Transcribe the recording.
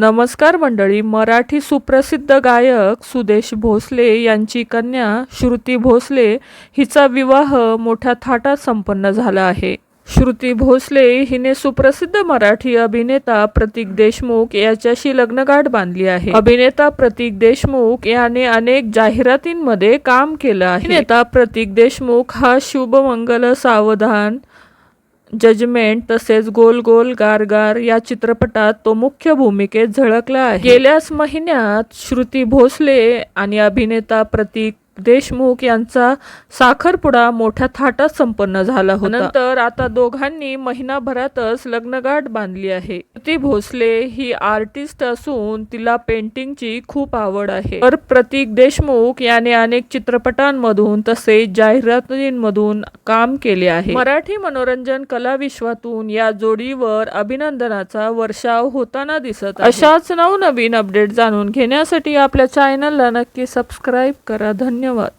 नमस्कार मंडळी मराठी सुप्रसिद्ध गायक सुदेश भोसले यांची कन्या श्रुती भोसले हिचा विवाह मोठ्या थाटात संपन्न झाला आहे. श्रुती भोसले हिने सुप्रसिद्ध मराठी अभिनेता प्रतीक देशमुख याच्याशी लग्नगाठ बांधली आहे. अभिनेता प्रतीक देशमुख याने अनेक जाहिरातींमध्ये काम केलं आहे. अभिनेता प्रतीक देशमुख हा शुभमंगल सावधान जजमेंट तसेच गोल गोल गारगार या चित्रपटात तो मुख्य भूमिकेत झळकला आहे. गेल्याच महिन्यात श्रुती भोसले आणि अभिनेता प्रतीक देशमुख यांचा साखरपुडा मोठ्या थाटात संपन्न झाला होता. नंतर आता दोघांनी महिनाभरातच लग्नगाठ बांधली आहे. ती भोसले ही आर्टिस्ट असून तिला पेंटिंगची खूप आवड आहे. तर प्रतीक देशमुख याने अनेक चित्रपटांमधून तसेच जाहिरातींमधून काम केले आहे. मराठी मनोरंजन कला विश्वातून या जोडीवर अभिनंदनाचा वर्षाव होताना दिसत अशाच नवनवीन अपडेट जाणून घेण्यासाठी आपल्या चॅनलला नक्की सबस्क्राईब करा. धन्यवाद. know what?